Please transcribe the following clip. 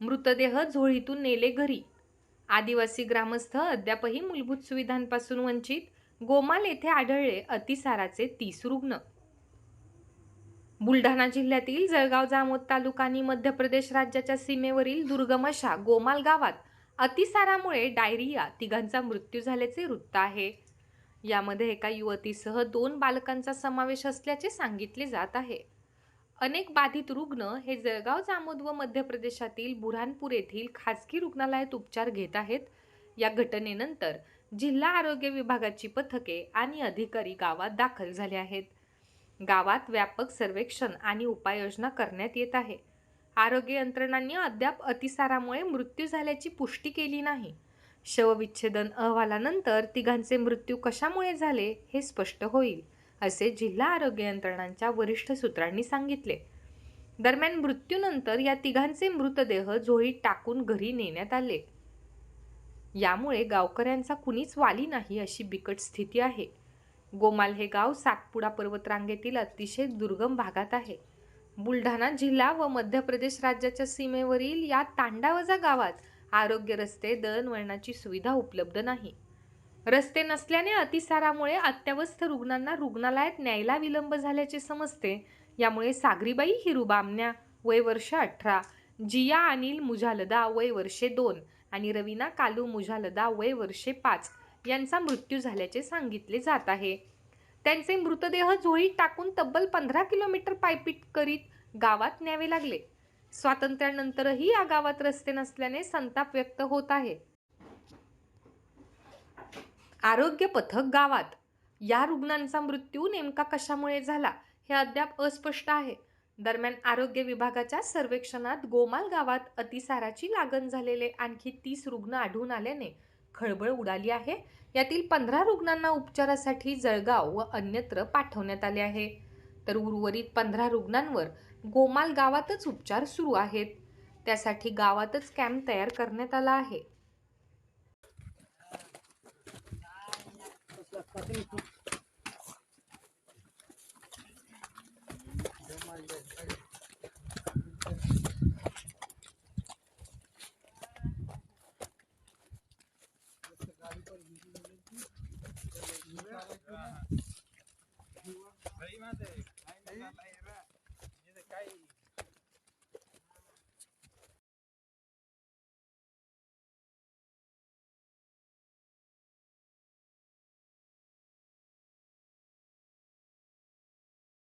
मृतदेह झोळीतून नेले घरी. आदिवासी ग्रामस्थ अद्यापही मूलभूत सुविधांपासून वंचित गोमाल येथे आढळले अतिसाराचे तीस रुग्ण. बुलढाणा जिल्ह्यातील जळगाव जामोद तालुका आणि मध्य प्रदेश राज्याच्या सीमेवरील दुर्गम अशा गोमाल गावात अतिसारामुळे डायरिया तिघांचा मृत्यू झाल्याचे वृत्त आहे. यामध्ये एका युवतीसह दोन बालकांचा समावेश असल्याचे सांगितले जात आहे. अनेक बाधित रुग्ण हे जळगाव जामोद व मध्य प्रदेशातील बुऱ्हाणपूर येथील खासगी रुग्णालयात उपचार घेत आहेत. या घटनेनंतर जिल्हा आरोग्य विभागाची पथके आणि अधिकारी गावात दाखल झाले आहेत. गावात व्यापक सर्वेक्षण आणि उपाययोजना करण्यात येत आहे. आरोग्य यंत्रणांनी अद्याप अतिसारामुळे मृत्यू झाल्याची पुष्टी केली नाही. शवविच्छेदन अहवालानंतर तिघांचे मृत्यू कशामुळे झाले हे स्पष्ट होईल. असे जिल्हा आरोग्य यंत्रणांच्या वरिष्ठ सूत्रांनी सांगितले. दरम्यान मृत्यूनंतर या तिघांचे मृतदेह झोळीत टाकून घरी नेण्यात आले. यामुळे गावकऱ्यांचा कुणीच वाली नाही अशी बिकट स्थिती आहे. गोमाल हे गाव सातपुडा पर्वतरांगेतील अतिशय दुर्गम भागात आहे. बुलढाणा जिल्हा व मध्य प्रदेश राज्याच्या सीमेवरील या तांडावजा गावात आरोग्य रस्ते दळणवळणाची सुविधा उपलब्ध नाही. रस्ते नसल्याने अतिसारामुळे अत्यावस्थ रुग्णांना रुग्णालयात न्यायला विलंब झाल्याचे समजते. यामुळे सागरीबाई हिरुबामण्या वय वर्ष अठरा जिया अनिल मुझालदा वय वर्षे दोन आणि रवीना कालू मुझालदा वय वर्षे पाच यांचा मृत्यू झाल्याचे सांगितले जात आहे. त्यांचे मृतदेह झोळीत टाकून तब्बल पंधरा किलोमीटर पायपीट करीत गावात न्यावे लागले. स्वातंत्र्यानंतरही या गावात रस्ते नसल्याने संताप व्यक्त होत आहे. आरोग्य पथक गावात. या रुग्णांचा मृत्यू नेमका कशामुळे झाला हे अद्याप अस्पष्ट आहे. दरम्यान आरोग्य विभागाच्या सर्वेक्षणात गोमाल गावात अतिसाराची लागण झालेले आणखी तीस रुग्ण आढळून आल्याने खळबळ उडाली आहे. यातील पंधरा रुग्णांना उपचारासाठी जळगाव व अन्यत्र पाठवण्यात आले आहे. तर उर्वरित पंधरा रुग्णांवर गोमाल गावातच उपचार सुरू आहेत. त्यासाठी गावातच कॅम्प तयार करण्यात आला आहे. Terima kasih.